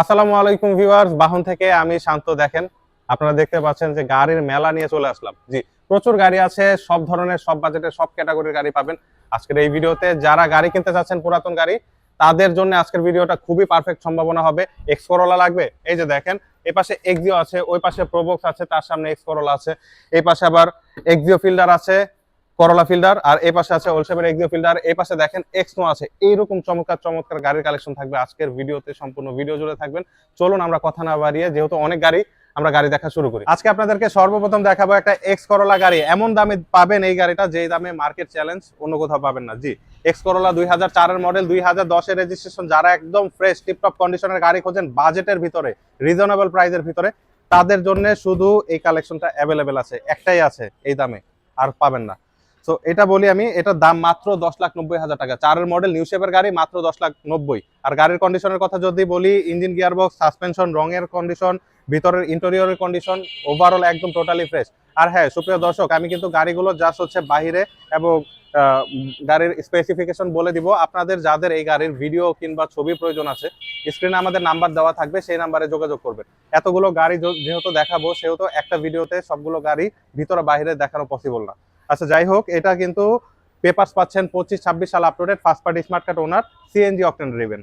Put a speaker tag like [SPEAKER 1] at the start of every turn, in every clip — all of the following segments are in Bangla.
[SPEAKER 1] আসসালামু আলাইকুম ভিউয়ার্স, বাহন থেকে আমি শান্ত দেখেন। আপনারা দেখতে পাচ্ছেন যে গাড়ির মেলা নিয়ে চলে আসলাম। জি, প্রচুর গাড়ি আছে, সব ধরনের, সব বাজেটের সব ক্যাটাগরির গাড়ি পাবেন। আজকের এই ভিডিওতে যারা গাড়ি কিনতে চাচ্ছেন পুরাতন গাড়ি, তাদের জন্য আজকের ভিডিওটা খুবই পারফেক্ট সম্ভাবনা হবে। এক্স লাগবে, এই যে দেখেন, এই পাশে এক্সিও আছে, ওই পাশে প্রোবক্স আছে, তার সামনে এক্স আছে। এই পাশে আবার এক্সিও ফিল্ডার আছে করোলা ফিল্ডার আর এই পাশে আছে ওলসেপের এক্সিও ফিল্ডার এই পাশে দেখেন এক্সনো আছে। এইরকম চমৎকার চমৎকার গাড়ির কালেকশন থাকবে আজকের ভিডিওতে, সম্পূর্ণ ভিডিও জুড়ে থাকবেন। চলুন আমরা কথা না বাড়িয়ে, যেহেতু অনেক গাড়ি, আমরা গাড়ি দেখা শুরু করি। আজকে আপনাদেরকে সর্বপ্রথম দেখাবো একটা এক্স করোলা গাড়ি। এমন দামে পাবেন এই গাড়িটা, যেই দামে মার্কেট চ্যালেঞ্জ অন্য কোথাও পাবেন না। জি এক্স করোলা দুই হাজার চারের মডেল দুই হাজার দশের রেজিস্ট্রেশন যারা একদম ফ্রেশ টিপটপ কন্ডিশনের গাড়ি খোঁজেন বাজেটের ভিতরে রিজনেবল প্রাইসের ভিতরে, তাদের জন্য শুধু এই কালেকশনটা অ্যাভেলেবেল আছে। একটাই আছে এই দামে, আর পাবেন না। তো এটা বলি আমি এটার দাম মাত্র দশ লাখ নব্বই হাজার টাকা। চারের মডেল নিউ শেপের গাড়ি মাত্র দশ লাখ নব্বই। আর গাড়ির কন্ডিশনের কথা যদি বলি ইঞ্জিন গিয়ারবক্স সাসপেনশন রঙের কন্ডিশন ভিতরের ইন্টেরিয়রের কন্ডিশন ওভারঅল একদম টোটালি ফ্রেশ আর হ্যাঁ সুপ্রিয় দর্শক, আমি কিন্তু গাড়িগুলো জাস্ট হচ্ছে বাহিরে এবং গাড়ির স্পেসিফিকেশন বলে দিব। আপনাদের যাদের এই গাড়ির ভিডিও কিংবা ছবি প্রয়োজন আছে স্ক্রিনে আমাদের নাম্বার দেওয়া থাকবে, সেই নাম্বারে যোগাযোগ করবেন। এতগুলো গাড়ি যেহেতু দেখাবো, সেহেতু একটা ভিডিওতে সবগুলো গাড়ি ভিতরে বাইরে দেখানো পসিবল না। আচ্ছা যাই হোক, এটা কিন্তু পেপারস পাচ্ছেন পঁচিশ, ছাব্বিশ সাল uploaded first party smart card owner CNG octane driven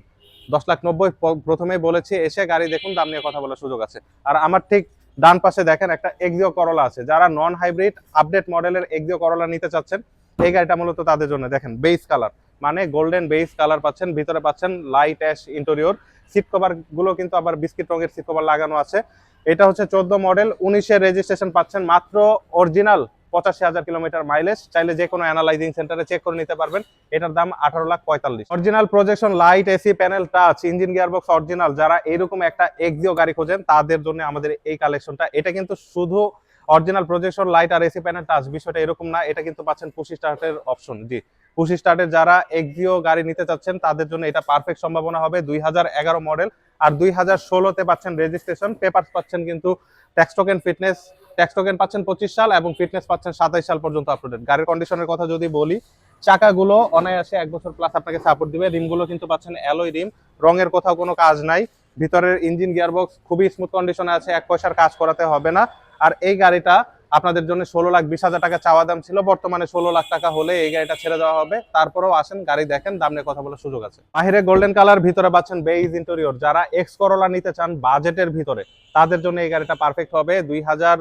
[SPEAKER 1] দশ লাখ নব্বই প্রথমেই বলেছি, এসে গাড়ি দেখুন, দাম নিয়ে কথা বলার সুযোগ আছে। আর আমার ঠিক ডান পাশে দেখেন, একটা এক্সিও করলা আছে। যারা নন হাইব্রিড আপডেট মডেলের এক্সিও করলা নিতে চাচ্ছেন, এই গাড়িটা মূলত তাদের জন্য। দেখেন বেস কালার মানে গোল্ডেন বেস কালার পাচ্ছেন, ভিতরে পাচ্ছেন লাইট অ্যাশ ইন্টেরিয়র সিট কভারগুলো কিন্তু আবার বিস্কিট রঙের সিট কভার লাগানো আছে। এটা হচ্ছে চোদ্দ মডেল উনিশের রেজিস্ট্রেশন পাচ্ছেন, মাত্র অরিজিনাল পঁচাশি হাজার কিলোমিটার মাইলেজ চাইলে যে কোনো অ্যানালাইজিং সেন্টারে চেক করে নিতে পারবেন। এটার দাম আঠারো লাখ পঁয়তাল্লিশ। Original projection light AC panel touch engine gearbox original যারা এরকম একটা এক্সিও গাড়ি খোঁজেন, তাদের জন্য আমাদের এই কালেকশনটা এটা কিন্তু শুধু অরিজিনাল প্রজেকশন লাইট আর এসি প্যানেল টাচ বিষয়টা এরকম না। এটা কিন্তু পাচ্ছেন পুশি স্টার্টের অপশন জি। পুশি স্টার্টের যারা এক্সিও গাড়ি নিতে চাচ্ছেন, তাদের জন্য এটা পারফেক্ট সম্ভাবনা হবে। দুই হাজার এগারো মডেল আর দুই হাজার ষোলোতে পাচ্ছেন রেজিস্ট্রেশন পেপার পাচ্ছেন কিন্তু ট্যাক্স ফিটনেস ট্যাক্স টোকেন পাচ্ছেন পঁচিশ সাল এবং ফিটনেস পাচ্ছেন সাতাইশ সাল পর্যন্ত আপডেট গাড়ির কন্ডিশনের কথা যদি বলি, চাকাগুলো অনায়াসে এক বছর প্লাস আপনাকে সাপোর্ট দিবে। রিমগুলো কিন্তু পাচ্ছেন অ্যালোই রিম রঙের কোথাও কোনো কাজ নাই। ভিতরের ইঞ্জিন গিয়ারবক্স খুবই স্মুথ কন্ডিশনে আছে। এক পয়সার কাজ করাতে হবে না। আর এই গাড়িটা আপনাদের জন্য ষোলো লাখ বিশ হাজার টাকা চাওয়া দাম ছিল। বর্তমানে ষোলো লাখ টাকা হলে এই গাড়িটা ছেড়ে দেওয়া হবে। তারপরেও আসেন, গাড়ি দেখেন, দাম নিয়ে কথা বলার সুযোগ আছে। বাহিরে গোল্ডেন কালার ভিতরে পাচ্ছেন বেইজ ইন্টেরিয়র যারা এক্স করোলা নিতে চান বাজেটের ভিতরে, তাদের জন্য এই গাড়িটা পারফেক্ট হবে। দুই হাজার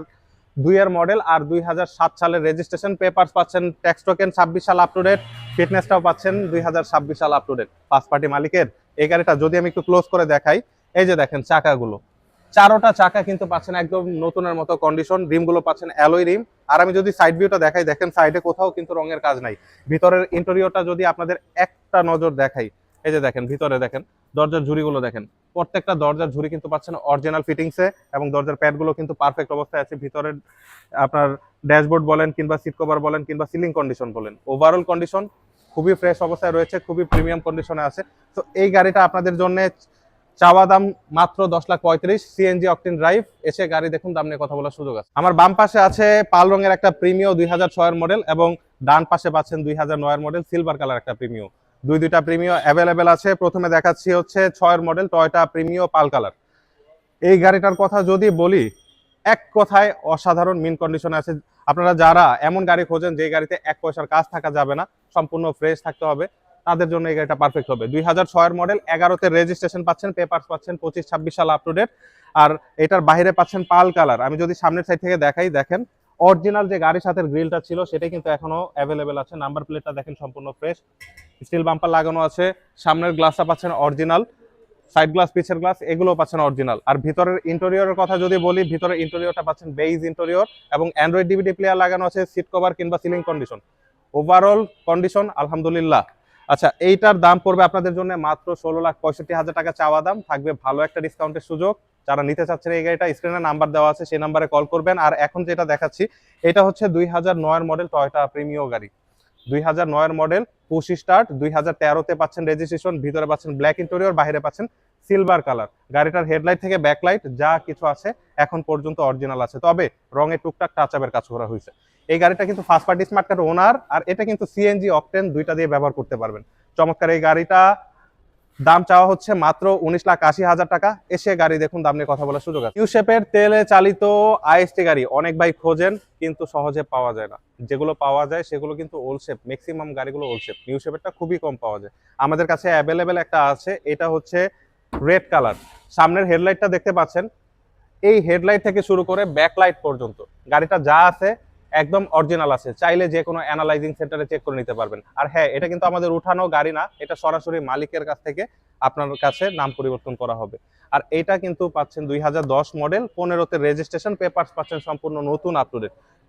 [SPEAKER 1] দুইয়ের মডেল আর দুই হাজার সাত সালের রেজিস্ট্রেশন পেপার পাচ্ছেন ট্যাক্স টোকেন ছাব্বিশ সাল আপ টু ডেট ফিটনেসটাও পাচ্ছেন দুই হাজার ছাব্বিশ সাল up to date first party মালিকের। এই গাড়িটা যদি আমি একটু ক্লোজ করে দেখাই, এই যে দেখেন চাকাগুলো। চারোটা চাকা কিন্তু পাচ্ছেন একদম নতুনের মতো কন্ডিশন রিমগুলো পাচ্ছেন অ্যালোই রিম। আর আমি যদি সাইড ভিউটা দেখাই, দেখেন সাইডে কোথাও কিন্তু রঙের কাজ নাই। ভিতরের ইন্টেরিয়রটা যদি আপনাদের একটা নজর দেখাই, এই যে দেখেন, ভিতরে দেখেন, দরজার ঝুড়িগুলো দেখেন। প্রত্যেকটা দরজার ঝুড়ি কিন্তু পাচ্ছেন অরিজিনাল ফিটিংসে এবং দরজার প্যাডগুলো কিন্তু পারফেক্ট অবস্থায় আছে। ভিতরের আপনার ড্যাশবোর্ড বলেন কিংবা সিট কভার বলেন কিংবা সিলিং কন্ডিশন বলেন। ওভারঅল কন্ডিশন খুবই ফ্রেশ অবস্থায় রয়েছে, খুবই প্রিমিয়াম কন্ডিশনে আছে। তো এই গাড়িটা আপনাদের জন্য চাওয়া দাম মাত্র দশ লাখ পঁয়ত্রিশ সিএনজি অকটিন ড্রাইভ এসে গাড়ি দেখুন, দাম নিয়ে কথা বলার সুযোগ আছে। আমার বাম পাশে আছে পাল রঙের একটা প্রিমিও দুই হাজার ছয়ের মডেল এবং ডান পাশে পাচ্ছেন দুই হাজার নয়ের মডেল সিলভার কালার একটা প্রিমিও দুই দুইটা প্রিমিও অ্যাভেলেবেল আছে। প্রথমে দেখাচ্ছি হচ্ছে ছয়ের model Toyota Premio pearl colour. এই গাড়িটার কথা যদি বলি, এক কথায় অসাধারণ মিন কন্ডিশনে আছে। আপনারা যারা এমন গাড়ি খোঁজেন যে গাড়িতে এক পয়সার কাজ থাকা যাবে না, সম্পূর্ণ ফ্রেশ থাকতে হবে, তাদের জন্য এই গাড়িটা পারফেক্ট হবে। দুই হাজার ছয়ের মডেল এগারোতে রেজিস্ট্রেশন পাচ্ছেন পেপার পাচ্ছেন, পঁচিশ, ছাব্বিশ সাল আপ টু ডেট আর এটার বাইরে পাচ্ছেন পাল কালার। আমি যদি সামনের সাইড থেকে দেখাই, দেখেন অরিজিনাল যে গাড়ির সাথে গ্রিলটা ছিল সেটা কিন্তু এখনও অ্যাভেলেবেল আছে। নাম্বার প্লেটটা দেখেন সম্পূর্ণ ফ্রেশ স্টিল বাম্পার লাগানো আছে। সামনের গ্লাসটা পাচ্ছেন অরিজিনাল সাইড গ্লাস পিছের গ্লাস এগুলো পাচ্ছেন অরিজিনাল আর ভিতরের ইন্টেরিয়রের কথা যদি বলি, ভিতরের ইন্টেরিয়রটা পাচ্ছেন বেইজ ইন্টেরিয়র এবং অ্যান্ড্রয়েড ডিভিডি প্লেয়ার লাগানো আছে সিট কভার কিংবা সিলিং কন্ডিশন ওভারঅল কন্ডিশন আলহামদুলিল্লাহ। আচ্ছা এইটার দাম পড়বে আপনাদের জন্য মাত্র ষোলো লাখ পঁয়ষট্টি হাজার টাকা চাওয়া দাম। থাকবে ভালো একটা ডিসকাউন্টের সুযোগ। যারা নিতে চাচ্ছেন এই গাড়িটা স্ক্রিনে নাম্বার দেওয়া আছে, সেই নাম্বারে কল করবেন। আর এখন যেটা দেখাচ্ছি, এটা হচ্ছে দুই হাজার নয়ের মডেল টয়টা প্রিমিও গাড়ি। দুই হাজার নয়ের মডেল পুশি স্টার্ট দুই হাজার তেরোতে পাচ্ছেন রেজিস্ট্রেশন ভিতরে পাচ্ছেন ব্ল্যাক ইন্টেরিয়র বাইরে পাচ্ছেন সিলভার কালার গাড়িটার হেডলাইট থেকে ব্যাকলাইট যা কিছু আছে, এখন পর্যন্ত অরিজিনাল আছে। তবে রঙে টুকটাক টাচ আপের কাজ করা হয়েছে। এই গাড়িটা কিন্তু first party smart card owner আর এটা কিন্তু সিএনজি অকটেন দুইটা দিয়ে ব্যবহার করতে পারবেন। চমৎকার এই গাড়িটা দাম চাওয়া হচ্ছে মাত্র উনিশ লাখ আশি হাজার টাকা। এসে গাড়ি দেখুন, দাম নিয়ে কথা বলার সুযোগ আছে। তেলে চালিত আইএসটি গাড়ি অনেক ভাই খোঁজেন, কিন্তু সহজে পাওয়া যায় না। যেগুলো পাওয়া যায় সেগুলো কিন্তু ওল্ড শেপ ম্যাক্সিমাম গাড়িগুলো ওল্ড শেপ নিউ শেপেরটা খুবই কম পাওয়া যায়। আমাদের কাছে অ্যাভেলেবেল একটা আছে, এটা হচ্ছে রেড কালার সামনের হেডলাইটটা দেখতে পাচ্ছেন। এই হেডলাইট থেকে শুরু করে ব্যাকলাইট পর্যন্ত। গাড়িটা যা আছে একদম অরিজিনাল আছে। চাইলে যে কোনো অ্যানালাইজিং সেন্টারে চেক করে নিতে পারবেন। আর হ্যাঁ এটা কিন্তু আমাদের উঠানো গাড়ি না, এটা সরাসরি মালিকের কাছ থেকে আপনার কাছে নাম পরিবর্তন করা হবে। আর এটা কিন্তু পাচ্ছেন দুই হাজার দশ মডেল পনেরোতে রেজিস্ট্রেশন পেপারস পাচ্ছেন সম্পূর্ণ নতুন আপ টু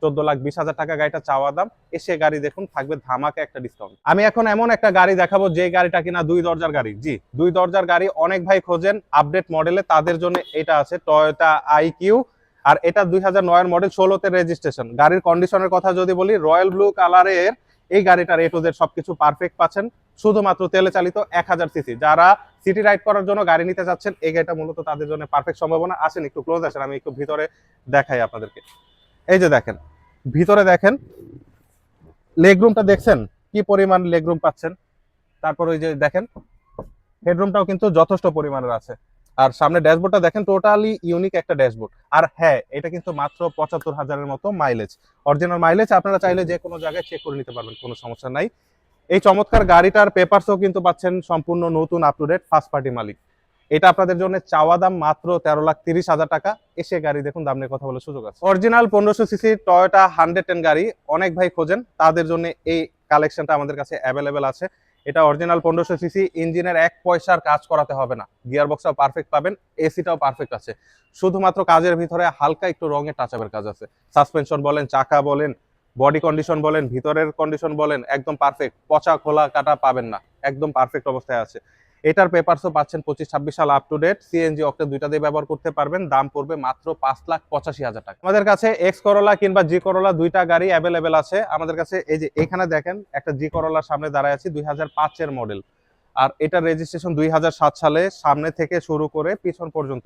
[SPEAKER 1] চোদ্দ লাখ বিশ হাজার টাকা গাড়িটা চাওয়া দাম। এসে গাড়ি দেখুন, থাকবে ধামাকে একটা ডিসকাউন্ট আমি এখন এমন একটা গাড়ি দেখাবো, যে গাড়িটা কিনা দুই দরজার গাড়ি। জি, দুই দরজার গাড়ি অনেক ভাই খোঁজেন আপডেট মডেলে তাদের জন্য এটা আছে টয়োটা আই কিউ আর এটা দুই হাজার নয়ের মডেল ষোলোতে রেজিস্ট্রেশন গাড়ির কন্ডিশনের কথা যদি বলি রয়্যাল ব্লু কালারের এই গাড়িটার এ টু জেড সবকিছু পারফেক্ট পাচ্ছেন। শুধুমাত্র তেলে চালিত এক হাজার সিসি যারা সিটি রাইড করার জন্য গাড়ি নিতে চাচ্ছেন, এই গাড়িটা মূলত তাদের জন্য পারফেক্ট সম্ভাবনা। আসেন একটু ক্লোজ আসেন, আমি একটু ভিতরে দেখাই আপনাদেরকে। এই যে দেখেন, ভিতরে দেখেন লেগরুমটা দেখছেন? কি পরিমাণ লেগরুম পাচ্ছেন? তারপর ওই যে দেখেন হেডরুমটাও কিন্তু যথেষ্ট পরিমাণের আছে। আর সামনে ড্যাশবোর্ডটা দেখেন টোটালি ইউনিক একটা ড্যাশবোর্ড। আর হ্যাঁ এটা কিন্তু মাত্র পঁচাত্তর হাজারের মতো মাইলেজ অরিজিনাল মাইলেজ আপনারা চাইলে যে কোনো জায়গায় চেক করে নিতে পারবেন কোনো সমস্যা নাই। এই চমৎকার গাড়িটার পেপারসও কিন্তু পাচ্ছেন সম্পূর্ণ নতুন up to date first party মালিক। এটা আপনাদের জন্য চাওয়া দাম মাত্র তেরো লাখ তিরিশ হাজার টাকা। এসে গাড়ি দেখুন দাম নিয়ে কথা বলার সুযোগ আছে। অরিজিনাল পনেরোশো সিসি টয়োটা হান্ড্রেড টেন গাড়ি অনেক ভাই খোঁজেন। তাদের জন্য এই কালেকশনটা আমাদের কাছে অ্যাভেলেবেল আছে। এটা অরিজিনাল পনেরোশো সিসি ইঞ্জিনের এক পয়সার কাজ করাতে হবে না। গিয়ার বক্সটাও পারফেক্ট পাবেন এসিটাও পারফেক্ট আছে। শুধুমাত্র কাজের ভিতরে হালকা একটু রঙের টাচাপের কাজ আছে। সাসপেনশন বলেন, চাকা বলেন বডি কন্ডিশন বলেন, ভিতরের কন্ডিশন বলেন, একদম পারফেক্ট পচা, খোলা, কাটা পাবেন না। একদম পারফেক্ট অবস্থায় আছে। এটার পেপারসও পাচ্ছেন পঁচিশ, ছাব্বিশ সাল up to date CNG octane দুইটা দিয়ে ব্যবহার করতে পারবেন, দাম পড়বে মাত্র পাঁচ লাখ পঁচাশি হাজার টাকা। আমাদের কাছে এক্স করোলা কিংবা জি করোলা দুইটা গাড়ি অ্যাভেলেবেল আছে। আমাদের কাছে এই যে এখানে দেখেন, একটা জি করোলার সামনে দাঁড়ায় আছি, দুই হাজার পাঁচের মডেল আর এটার রেজিস্ট্রেশন দুই হাজার সাত সালে সামনে থেকে শুরু করে পিছন পর্যন্ত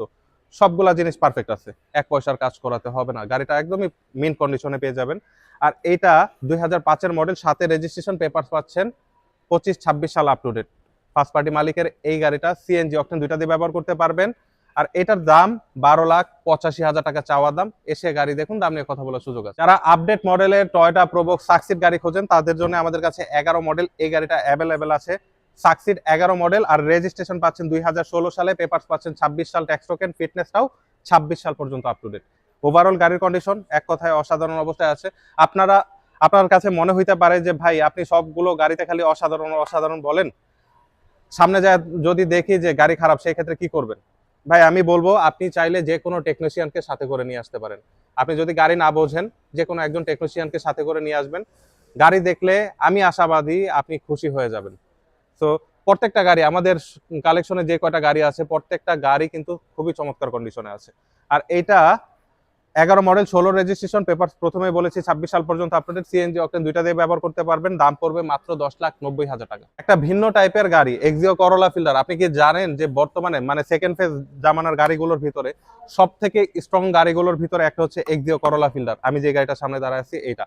[SPEAKER 1] সবগুলা জিনিস পারফেক্ট আছে। এক পয়সার কাজ করাতে হবে না। গাড়িটা একদমই মিন কন্ডিশনে পেয়ে যাবেন। আর এটা দুই হাজার পাঁচের মডেল সাথে রেজিস্ট্রেশন পেপার পাচ্ছেন পঁচিশ, ছাব্বিশ সাল up to date first party মালিকের এই গাড়িটা সিএনজি অকটেন দুইটা দিয়ে ব্যবহার করতে পারবেন। আর এটার দাম বারো লাখ পঁচাশি হাজার টাকা চাওয়া দাম। এসে গাড়ি দেখুন, দাম নিয়ে কথা বলার সুযোগ আছে। যারা আপডেট মডেলের টয়টা প্রোবক সাকসিড গাড়ি খোঁজেন, তাদের জন্য আমাদের কাছে এগারো মডেল এই গাড়িটা অ্যাভেলেবেল আছে। সাকসিড এগারো মডেল আর রেজিস্ট্রেশন পাচ্ছেন দুই হাজার ষোলো সালে পেপার পাচ্ছেন ছাব্বিশ সাল ট্যাক্স টোকেন ফিটনেসটাও ছাব্বিশ সাল পর্যন্ত আপ টু ডেট ওভারঅল গাড়ির কন্ডিশন এক কথায় অসাধারণ অবস্থায় আছে। আপনারা, আপনার কাছে মনে হইতে পারে যে, ভাই, আপনি সবগুলো গাড়িতে খালি অসাধারণ অসাধারণ বলেন? সামনে যায় যদি দেখি যে গাড়ি খারাপ সেই ক্ষেত্রে কি করবেন? ভাই, আমি বলব, আপনি চাইলে যে কোনো টেকনিশিয়ানকে সাথে করে নিয়ে আসতে পারেন। আপনি যদি গাড়ি না বোঝেন, যে কোনো একজন টেকনিশিয়ানকে সাথে করে নিয়ে আসবেন। গাড়ি দেখলে আমি আশাবাদী আপনি খুশি হয়ে যাবেন। তো প্রত্যেকটা গাড়ি, আমাদের কালেকশনে যে কয়টা গাড়ি আছে, প্রত্যেকটা গাড়ি কিন্তু খুবই চমৎকার কন্ডিশনে আছে। আর এইটা এগারো মডেল, ষোলো রেজিস্ট্রেশন পেপার প্রথমে বলেছি, ছাব্বিশ সাল পর্যন্ত আপনাদের সিএনজি অকটেন দুইটা দিয়ে ব্যবহার করতে পারবেন। দাম পড়বে মাত্র দশ লাখ নব্বই হাজার টাকা। একটা ভিন্ন টাইপের গাড়ি এক্সিও করোলা ফিল্ডার আপনি কি জানেন যে বর্তমানে মানে সেকেন্ড ফেজ জামানার গাড়িগুলোর ভিতরে সব থেকে স্ট্রং গাড়িগুলোর ভিতরে একটা হচ্ছে এক্সিও করোলা ফিল্ডার আমি যে গাড়িটার সামনে দাঁড়ায় আছি, এইটা।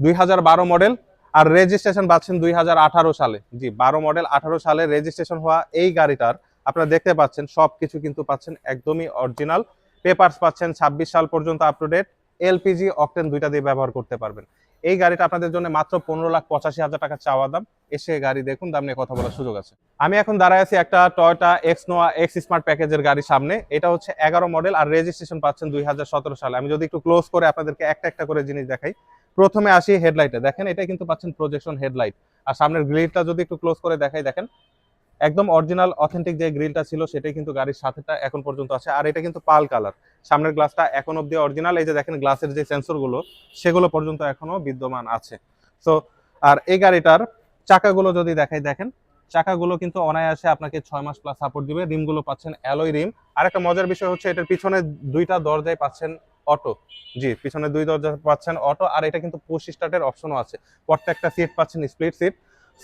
[SPEAKER 1] দুই হাজার বারো মডেল আর রেজিস্ট্রেশন পাচ্ছেন দুই হাজার আঠারো সালে। জি, বারো মডেল আঠারো সালে রেজিস্ট্রেশন হওয়া এই গাড়িটার আপনারা দেখতে পাচ্ছেন, সবকিছু কিন্তু পাচ্ছেন একদমই অরিজিনাল পেপারস পাচ্ছেন ছাব্বিশ সাল পর্যন্ত up to date LPG octane দুইটা দিয়ে ব্যবহার করতে পারবেন। এই গাড়িটা আপনাদের জন্য মাত্র পনেরো লাখ পঁচাশি হাজার টাকা চাওয়া দাম। এসে গাড়ি দেখুন, দাম নিয়ে কথা বলার সুযোগ আছে। আমি এখন দাঁড়ায় আছি একটা Toyota X Noah X smart প্যাকেজের গাড়ির সামনে। এটা হচ্ছে এগারো মডেল আর রেজিস্ট্রেশন পাচ্ছেন দুই হাজার সতেরো সালে। আমি যদি একটু ক্লোজ করে আপনাদেরকে একটা একটা করে জিনিস দেখাই। প্রথমে আসি হেডলাইটে দেখেন এটা কিন্তু পাচ্ছেন প্রজেকশন হেডলাইট আর সামনের গ্রিলটা যদি একটু ক্লোজ করে দেখাই, দেখেন একদম অরিজিনাল অথেন্টিক যে গ্রিলটা ছিল সেটাই কিন্তু গাড়ির সাথেটা এখন পর্যন্ত আছে। আর এটা কিন্তু পাল কালার সামনের গ্লাসটা এখন অব্দি অরিজিনাল এই যে দেখেন গ্লাসের যে সেন্সরগুলো সেগুলো পর্যন্ত এখনও বিদ্যমান আছে। তো আর এই গাড়িটার চাকাগুলো যদি দেখাই, দেখেন, চাকাগুলো কিন্তু অনায়াসে আপনাকে ছয় মাস প্লাস সাপোর্ট দিবে। রিমগুলো পাচ্ছেন অ্যালয় রিম। আর একটা মজার বিষয় হচ্ছে এটার পিছনে দুইটা দরজায় পাচ্ছেন অটো জি, পিছনে দুই দরজা পাচ্ছেন অটো আর এটা কিন্তু পুশ স্টার্টের অপশনও আছে। প্রত্যেকটা সিট পাচ্ছেন স্প্লিট সিট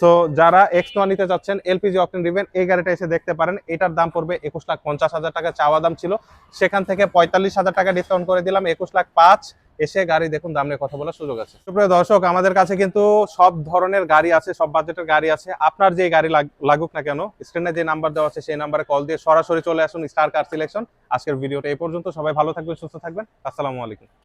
[SPEAKER 1] সো যারা এক্স নোয়া নিতে চাচ্ছেন এলপিজি অপশন রিবেন এই গাড়িটা এসে দেখতে পারেন। এটার দাম পড়বে একুশ লাখ পঞ্চাশ হাজার টাকা, চাওয়া দাম ছিল। সেখান থেকে পঁয়তাল্লিশ হাজার টাকা ডিসকাউন্ট করে দিলাম, একুশ লাখ পাঁচ। এসে গাড়ি দেখুন, দাম নিয়ে কথা বলার সুযোগ আছে। সুপ্রিয় দর্শক, আমাদের কাছে কিন্তু সব ধরনের গাড়ি আছে, সব বাজেটের গাড়ি আছে। আপনার যে গাড়ি লাগ- লাগুক না কেন স্ক্রিনে যে নাম্বার দেওয়া আছে, সেই নাম্বারে কল দিয়ে সরাসরি চলে আসুন স্টার কার সিলেকশন আজকের ভিডিওটা এই পর্যন্ত। সবাই ভালো থাকবেন, সুস্থ থাকবেন। আসসালামু আলাইকুম।